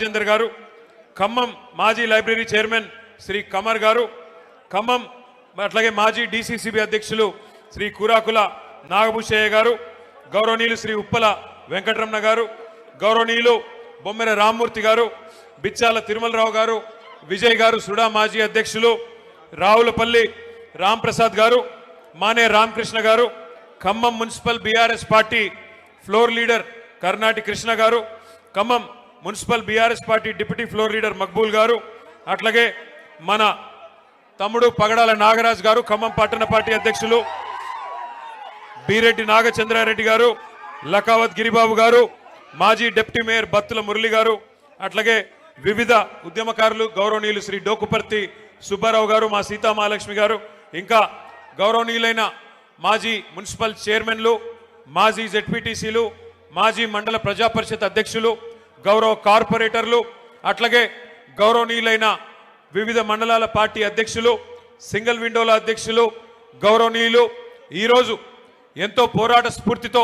రాజేందర్ గారు ఖమ్మం మాజీ library chairman Shri comer గారు ఖమ్మం అట్లాగే మాజీ డిసిసిబి అధ్యక్షులు శ్రీ కురాకుల నాగభూషయ్య గారు గౌరవనీయులు శ్రీ ఉప్పల వెంకటరమణ గారు గౌరవనీయులు బొమ్మెర రామ్మూర్తి గారు బిచ్చాల తిరుమలరావు గారు విజయ్ గారు సుడా మాజీ అధ్యక్షులు రావులపల్లి రాంప్రసాద్ గారు మానే రామకృష్ణ గారు Khammam municipal BRS party floor leader Karnati Krishna గారు Khammam municipal BRS party deputy floor leader Maqbool గారు అట్లాగే మన తమ్ముడు పగడాల నాగరాజ్ గారు ఖమ్మం పట్టణ పార్టీ అధ్యక్షులు బీరెడ్డి నాగచంద్రారెడ్డి గారు లకావత్ గిరిబాబు గారు మాజీ డిప్యూటీ మేయర్ బత్తుల మురళి గారు అట్లాగే వివిధ ఉద్యమకారులు గౌరవనీయులు శ్రీ డోకుపర్తి సుబ్బారావు గారు మా సీతామహాలక్ష్మి గారు ఇంకా గౌరవనీయులైన మాజీ మున్సిపల్ చైర్మన్లు మాజీ జెడ్పీటీసీలు మాజీ మండల ప్రజా పరిషత్ అధ్యక్షులు గౌరవ కార్పొరేటర్లు అట్లాగే గౌరవనీయులైన వివిధ మండలాల పార్టీ అధ్యక్షులు సింగిల్ విండోల అధ్యక్షులు గౌరవనీయులు ఈరోజు ఎంతో పోరాట స్ఫూర్తితో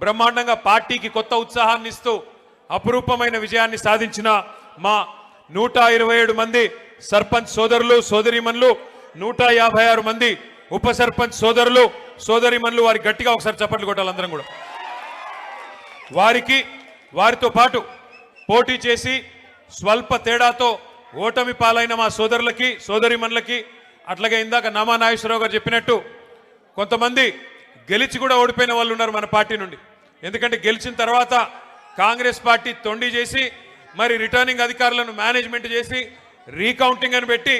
బ్రహ్మాండంగా పార్టీకి కొత్త ఉత్సాహాన్ని ఇస్తూ అపురూపమైన విజయాన్ని సాధించిన మా నూట ఇరవై ఏడు మంది సర్పంచ్ సోదరులు సోదరిమన్లు నూట యాభై ఆరు మంది ఉప సర్పంచ్ సోదరులు సోదరిమన్లు వారి గట్టిగా ఒకసారి చప్పట్లు కొట్టాలి అందరం కూడా. వారికి వారితో పాటు పోటీ చేసి స్వల్ప తేడాతో ఓటమి పాలైన మా సోదరులకి సోదరిమణులకి అట్లాగే ఇందాక నామా నాగేశ్వరరావు గారు చెప్పినట్టు కొంతమంది గెలిచి కూడా ఓడిపోయిన వాళ్ళు ఉన్నారు మన పార్టీ నుండి. ఎందుకంటే గెలిచిన తర్వాత కాంగ్రెస్ పార్టీ తొండి చేసి మరి రిటర్నింగ్ అధికారులను మేనేజ్మెంట్ చేసి రీకౌంటింగ్ అని పెట్టి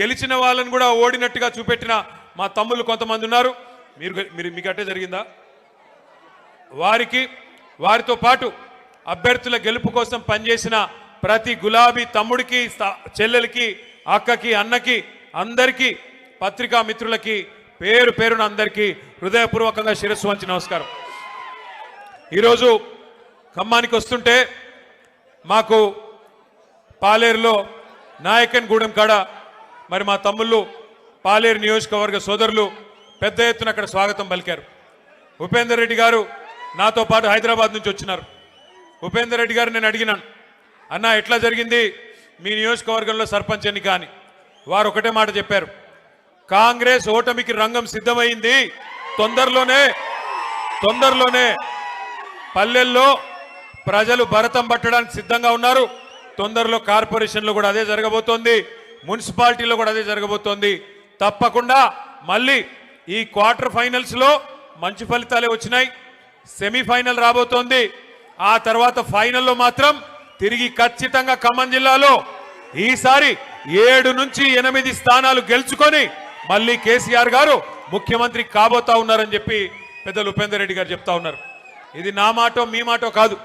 గెలిచిన వాళ్ళని కూడా ఓడినట్టుగా చూపెట్టిన మా తమ్ముళ్ళు కొంతమంది ఉన్నారు. మీరు మీరు మీకు అట్టే జరిగిందా? వారికి వారితో పాటు అభ్యర్థుల గెలుపు కోసం పనిచేసిన ప్రతి గులాబీ తమ్ముడికి చెల్లెలకి అక్కకి అన్నకి అందరికీ పత్రికా మిత్రులకి పేరు పేరున అందరికీ హృదయపూర్వకంగా శిరస్సు వంచి నమస్కారం. ఈరోజు ఖమ్మానికి వస్తుంటే మాకు పాలేరులో నాయకన్ గూడెం కాడ మరి మా తమ్ముళ్ళు పాలేరు నియోజకవర్గ సోదరులు పెద్ద ఎత్తున అక్కడ స్వాగతం పలికారు. ఉపేందర్ రెడ్డి గారు నాతో పాటు హైదరాబాద్ నుంచి వచ్చినారు. ఉపేందర్ రెడ్డి గారు నేను అడిగినాను అన్న ఎట్లా జరిగింది? మీ నియోజకవర్గంలో సర్పంచ్ ఎన్నిక అని. వారు ఒకటే మాట చెప్పారు కాంగ్రెస్ ఓటమికి రంగం సిద్ధమైంది తొందరలోనే తొందరలోనే పల్లెల్లో ప్రజలు భరతం పట్టడానికి సిద్ధంగా ఉన్నారు. తొందరలో కార్పొరేషన్లో కూడా అదే జరగబోతోంది మున్సిపాలిటీలో కూడా అదే జరగబోతోంది. తప్పకుండా మళ్ళీ ఈ క్వార్టర్ ఫైనల్స్లో మంచి ఫలితాలే వచ్చినాయి. సెమీఫైనల్ రాబోతోంది. ఆ తర్వాత ఫైనల్లో మాత్రం తిరిగి ఖచ్చితంగా ఖమ్మం జిల్లాలో ఈసారి ఏడు నుంచి ఎనిమిది స్థానాలు గెలుచుకొని మళ్ళీ కేసీఆర్ గారు ముఖ్యమంత్రి కాబోతా ఉన్నారని చెప్పి పెద్దలు ఉపేందర్ రెడ్డి గారు చెప్తా ఉన్నారు. ఇది నా మాటో మీ మాటో కాదు.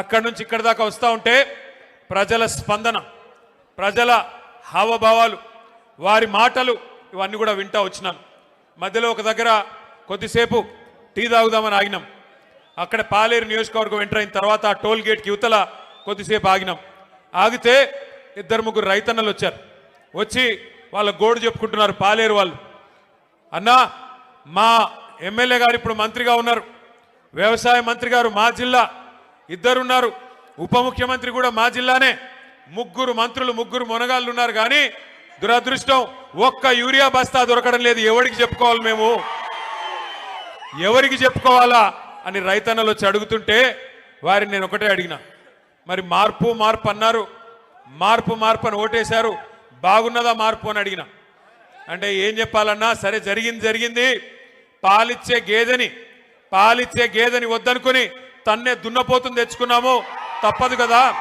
అక్కడి నుంచి ఇక్కడి దాకా వస్తూ ఉంటే ప్రజల స్పందన ప్రజల హావభావాలు వారి మాటలు ఇవన్నీ కూడా వింటా వచ్చినాను. మధ్యలో ఒక దగ్గర కొద్దిసేపు టీ తాగుదామని ఆగినాం. అక్కడ పాలేరు నియోజకవర్గం ఎంటర్ అయిన తర్వాత ఆ టోల్ గేట్కి యువతల కొద్దిసేపు ఆగినాం. ఆగితే ఇద్దరు ముగ్గురు రైతన్నలు వచ్చారు. వచ్చి వాళ్ళ గోడు చెప్పుకుంటున్నారు పాలేరు వాళ్ళు. అన్నా మా ఎమ్మెల్యే గారు ఇప్పుడు మంత్రిగా ఉన్నారు. వ్యవసాయ మంత్రి గారు మా జిల్లా. ఇద్దరున్నారు. ఉప ముఖ్యమంత్రి కూడా మా జిల్లానే. ముగ్గురు మంత్రులు ముగ్గురు మునగాళ్ళు ఉన్నారు కానీ దురదృష్టం ఒక్క యూరియా బస్తా దొరకడం లేదు. ఎవరికి చెప్పుకోవాలి మేము? ఎవరికి చెప్పుకోవాలా? అని రైతన్నలు వచ్చి అడుగుతుంటే వారిని నేను ఒకటే అడిగిన. మరి మార్పు మార్పు అన్నారు. మార్పు మార్పు అని ఓటేశారు. బాగున్నదా మార్పు అని అడిగిన. అంటే ఏం చెప్పాలన్నా సరే జరిగింది జరిగింది. పాలిచ్చే గేదెని పాలిచ్చే గేదెని వద్దనుకుని తన్నే దున్నపోతుంది తెచ్చుకున్నాము. తప్పదు కదా.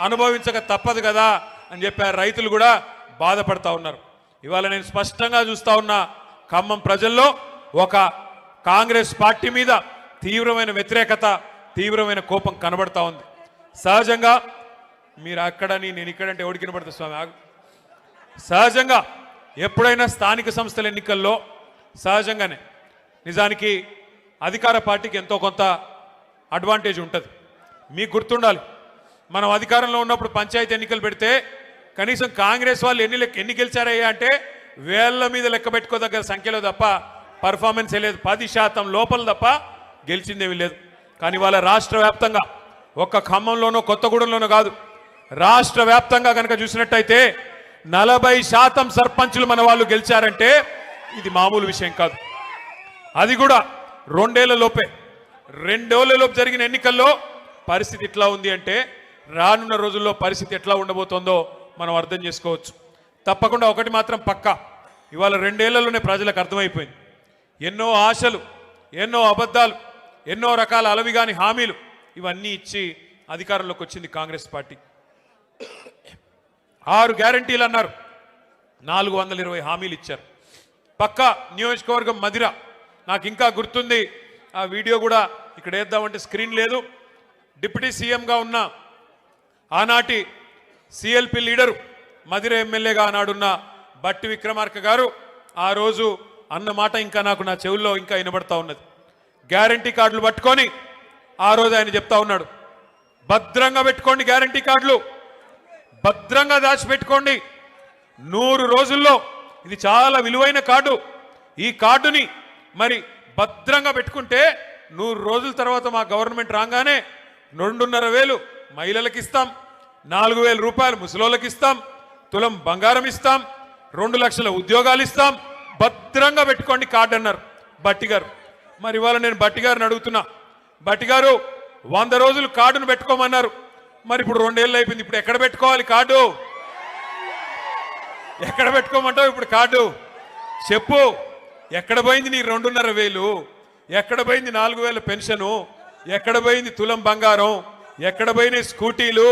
అనుభవించక తప్పదు కదా. అని చెప్పారు రైతులు కూడా బాధపడతా ఉన్నారు. ఇవాళ నేను స్పష్టంగా చూస్తా ఉన్నా ఖమ్మం ప్రజల్లో ఒక కాంగ్రెస్ పార్టీ మీద తీవ్రమైన వ్యతిరేకత తీవ్రమైన కోపం కనబడతా ఉంది. సహజంగా మీరు అక్కడని నేను ఇక్కడంటే ఎవడికి కనబడతా స్వామి? సహజంగా ఎప్పుడైనా స్థానిక సంస్థల ఎన్నికల్లో సహజంగానే నిజానికి అధికార పార్టీకి ఎంతో కొంత అడ్వాంటేజ్ ఉంటుంది. మీకు గుర్తుండాలి మనం అధికారంలో ఉన్నప్పుడు పంచాయతీ ఎన్నికలు పెడితే కనీసం కాంగ్రెస్ వాళ్ళు ఎన్ని లెక్క ఎన్ని గెలిచారయ్యా అంటే వేళ్ళ మీద లెక్క పెట్టుకోదగ్గర సంఖ్యలో తప్ప పర్ఫార్మెన్స్ లేదు. పది శాతం లోపల తప్ప గెలిచిందేమీ లేదు. కానీ వాళ్ళ రాష్ట్ర వ్యాప్తంగా ఒక్క ఖమ్మంలోనో కొత్తగూడెంలోనో కాదు రాష్ట్ర వ్యాప్తంగా కనుక చూసినట్టయితే నలభై శాతం సర్పంచులు మన వాళ్ళు గెలిచారంటే ఇది మామూలు విషయం కాదు. అది కూడా రెండేళ్ళ లోపే జరిగిన ఎన్నికల్లో పరిస్థితి ఎట్లా ఉంది అంటే రానున్న రోజుల్లో పరిస్థితి ఎట్లా ఉండబోతోందో మనం అర్థం చేసుకోవచ్చు. తప్పకుండా ఒకటి మాత్రం పక్కా. ఇవాళ రెండేళ్ళలోనే ప్రజలకు అర్థమైపోయింది. ఎన్నో ఆశలు ఎన్నో అబద్ధాలు ఎన్నో రకాల అలవిగాని హామీలు ఇవన్నీ ఇచ్చి అధికారంలోకి వచ్చింది కాంగ్రెస్ పార్టీ. ఆరు గ్యారంటీలు అన్నారు. నాలుగు వందల ఇరవై హామీలు ఇచ్చారు. పక్క నియోజకవర్గం మదిర నాకు ఇంకా గుర్తుంది ఆ వీడియో కూడా ఇక్కడ వేద్దామంటే స్క్రీన్ లేదు. డిప్యూటీ సీఎంగా ఉన్న ఆనాటి సిఎల్పి లీడరు మదిర ఎమ్మెల్యేగా ఆనాడున్న బట్టి విక్రమార్క గారు ఆ రోజు అన్న మాట ఇంకా నాకు నా చెవుల్లో ఇంకా వినబడతా ఉన్నది. గ్యారంటీ కార్డులు పట్టుకొని ఆ రోజు ఆయన చెప్తా ఉన్నాడు భద్రంగా పెట్టుకోండి గ్యారంటీ కార్డులు. భద్రంగా దాచిపెట్టుకోండి. నూరు రోజుల్లో ఇది చాలా విలువైన కార్డు. ఈ కార్డుని మరి భద్రంగా పెట్టుకుంటే నూరు రోజుల తర్వాత మా గవర్నమెంట్ రాగానే రెండున్నర వేలు మహిళలకు ఇస్తాం నాలుగు వేల రూపాయలు ముసలోళ్ళకి ఇస్తాం తులం బంగారం ఇస్తాం రెండు లక్షల ఉద్యోగాలు ఇస్తాం. భద్రంగా పెట్టుకోండి కార్డు అన్నారు బట్టి గారు. మరి ఇవాళ నేను బట్టి గారిని అడుగుతున్నా. బట్టి గారు వంద రోజులు కార్డును పెట్టుకోమన్నారు. మరి ఇప్పుడు రెండేళ్ళు అయిపోయింది ఇప్పుడు ఎక్కడ పెట్టుకోవాలి కార్డు? ఎక్కడ పెట్టుకోమంటావు ఇప్పుడు కార్డు? చెప్పు ఎక్కడ పోయింది నీ రెండున్నర వేలు? ఎక్కడ పోయింది నాలుగు వేల పెన్షను? ఎక్కడ పోయింది తులం బంగారం? ఎక్కడ పోయినాయి స్కూటీలు?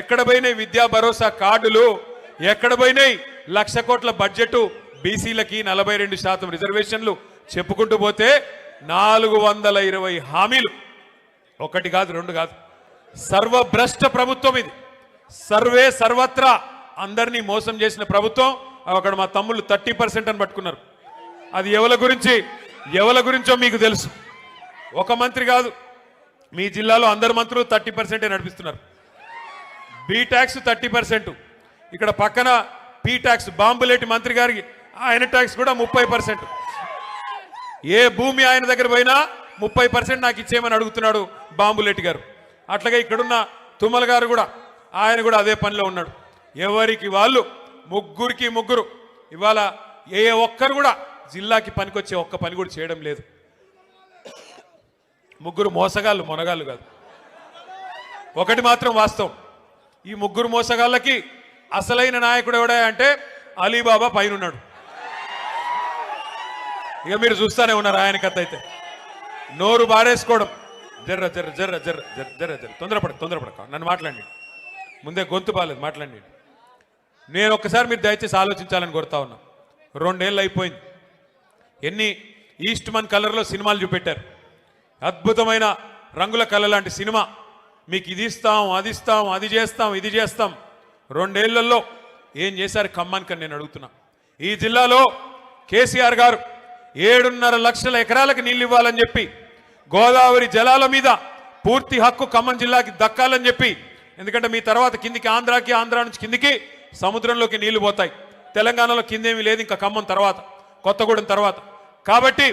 ఎక్కడ పోయినాయి విద్యా భరోసా కార్డులు? ఎక్కడ పోయినాయి లక్ష కోట్ల బడ్జెట్? బీసీలకి నలభై రెండు శాతం రిజర్వేషన్లు? చెప్పుకుంటూ పోతే నాలుగు వందల ఇరవై హామీలు. ఒకటి కాదు రెండు కాదు. సర్వభ్రష్ట ప్రభుత్వం ఇది. సర్వే సర్వత్రా అందరినీ మోసం చేసిన ప్రభుత్వం అక్కడ మా తమ్ముళ్ళు థర్టీ పర్సెంట్ అని పట్టుకున్నారు. అది ఎవల గురించి? ఎవల గురించో మీకు తెలుసు. ఒక మంత్రి కాదు మీ జిల్లాలో అందరు మంత్రులు థర్టీ పర్సెంటే నడిపిస్తున్నారు. B tax thirty percent. ఇక్కడ పక్కన పీ ట్యాక్స్ బాంబులేటి మంత్రి గారికి ఆయన ట్యాక్స్ కూడా ముప్పై పర్సెంట్. ఏ భూమి ఆయన దగ్గర పోయినా ముప్పై పర్సెంట్ నాకు ఇచ్చేయమని అడుగుతున్నాడు బాంబులెట్టి గారు. అట్లాగే ఇక్కడున్న తుమ్మల గారు కూడా ఆయన కూడా అదే పనిలో ఉన్నాడు. ఎవరికి వాళ్ళు ముగ్గురికి ముగ్గురు. ఇవాళ ఏ ఒక్కరు కూడా జిల్లాకి పనికొచ్చే ఒక్క పని కూడా చేయడం లేదు. ముగ్గురు మోసగాళ్ళు మొనగాళ్ళు కాదు. ఒకటి మాత్రం వాస్తవం. ఈ ముగ్గురు మోసగాళ్ళకి అసలైన నాయకుడు ఎవడా అంటే అలీబాబా పైన ఉన్నాడు ఇక మీరు చూస్తానే ఉన్నారు ఆయన కథ అయితే. నోరు బారేసుకోవడం. జర్ర జర్ర జర్ర జర్ర జర్ర జర్ర జర్ర. తొందరపడ తొందరపడక నన్ను మాట్లాడండి. ముందే గొంతు బాగాలేదు మాట్లాడండి. నేను ఒక్కసారి మీరు దయచేసి ఆలోచించాలని కోరుతా ఉన్నా. రెండేళ్ళు అయిపోయింది. ఎన్ని ఈస్ట్ మన్ కలర్లో సినిమాలు చూపెట్టారు. అద్భుతమైన రంగుల కళ లాంటి సినిమా. మీకు ఇది ఇస్తాం అది ఇస్తాం అది చేస్తాం ఇది చేస్తాం. రెండేళ్ళలో ఏం చేశారు ఖమ్మానికి నేను అడుగుతున్నా. ఈ జిల్లాలో కేసీఆర్ గారు ఏడున్నర లక్షల ఎకరాలకు నీళ్ళు ఇవ్వాలని చెప్పి గోదావరి జలాల మీద పూర్తి హక్కు ఖమ్మం జిల్లాకి దక్కాలని చెప్పి ఎందుకంటే మీ తర్వాత కిందికి ఆంధ్రాకి ఆంధ్ర నుంచి కిందికి సముద్రంలోకి నీళ్ళు పోతాయి. తెలంగాణలో కిందేమీ లేదు ఇంకా ఖమ్మం తర్వాత కొత్తగూడెం తర్వాత. కాబట్టి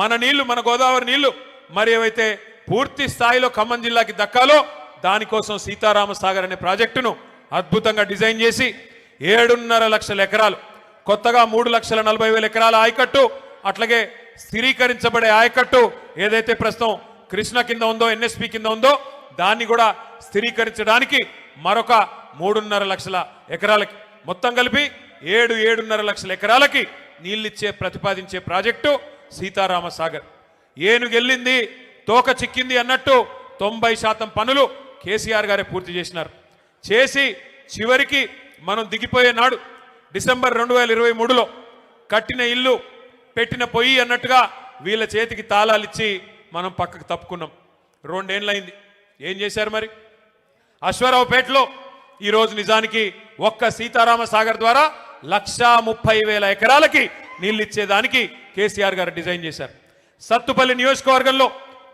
మన నీళ్ళు మన గోదావరి నీళ్ళు మరి ఏవైతే పూర్తి స్థాయిలో ఖమ్మం జిల్లాకి దక్కాలో దానికోసం సీతారామ సాగర్ అనే ప్రాజెక్టును అద్భుతంగా డిజైన్ చేసి ఏడున్నర లక్షల ఎకరాలు కొత్తగా మూడు లక్షల నలభై వేల ఎకరాల ఆయకట్టు అట్లాగే స్థిరీకరించబడే ఆయకట్టు ఏదైతే ప్రస్తుతం కృష్ణ కింద ఉందో ఎన్ఎస్పి కింద ఉందో దాన్ని కూడా స్థిరీకరించడానికి మరొక మూడున్నర లక్షల ఎకరాలకి మొత్తం కలిపి ఏడు ఏడున్నర లక్షల ఎకరాలకి నీళ్ళిచ్చే ప్రతిపాదించే ప్రాజెక్టు సీతారామ సాగర్ ఏనుగెళ్ళింది తోక చిక్కింది అన్నట్టు తొంభై శాతం పనులు కేసీఆర్ గారే పూర్తి చేసినారు. చేసి చివరికి మనం దిగిపోయే నాడు డిసెంబర్ రెండు వేల ఇరవై మూడులో కట్టిన ఇల్లు పెట్టిన పొయ్యి అన్నట్టుగా వీళ్ళ చేతికి తాళాలు ఇచ్చి మనం పక్కకు తప్పుకున్నాం. రెండేళ్ళైంది ఏం చేశారు మరి? అశ్వరావుపేటలో ఈరోజు నిజానికి ఒక్క సీతారామ సాగర్ ద్వారా లక్షా ముప్పై వేల ఎకరాలకి నీళ్ళు ఇచ్చేదానికి కేసీఆర్ గారు డిజైన్ చేశారు. సత్తుపల్లి నియోజకవర్గంలో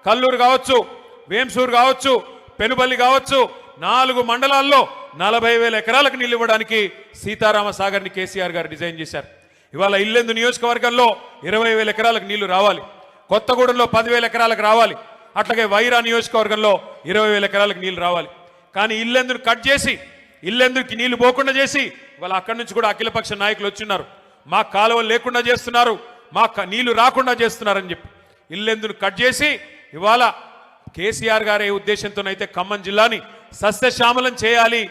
కల్లూరు కావచ్చు వేంసూరు కావచ్చు పెనుబల్లి కావచ్చు నాలుగు మండలాల్లో నలభై వేల ఎకరాలకు నీళ్ళు ఇవ్వడానికి సీతారామ సాగర్ని కేసీఆర్ గారు డిజైన్ చేశారు. ఇవాళ ఇల్లెందు నియోజకవర్గంలో ఇరవై వేల ఎకరాలకు నీళ్ళు రావాలి. కొత్తగూడెంలో పదివేల ఎకరాలకు రావాలి. అట్లాగే వైరా నియోజకవర్గంలో ఇరవై వేల ఎకరాలకు నీళ్ళు రావాలి. కానీ ఇల్లెందును కట్ చేసి ఇల్లెందుకు నీళ్ళు పోకుండా చేసి ఇవాళ అక్కడి నుంచి కూడా అఖిలపక్ష నాయకులు వచ్చిన్నారు. మా కాలువలు లేకుండా చేస్తున్నారు మా నీళ్ళు రాకుండా చేస్తున్నారని చెప్పి. ఇల్లెందును కట్ చేసి ఇవాళ కేసీఆర్ గారి ఉద్దేశంతోనైతే ఖమ్మం జిల్లాని సస్యశ్యామలం చేయాలి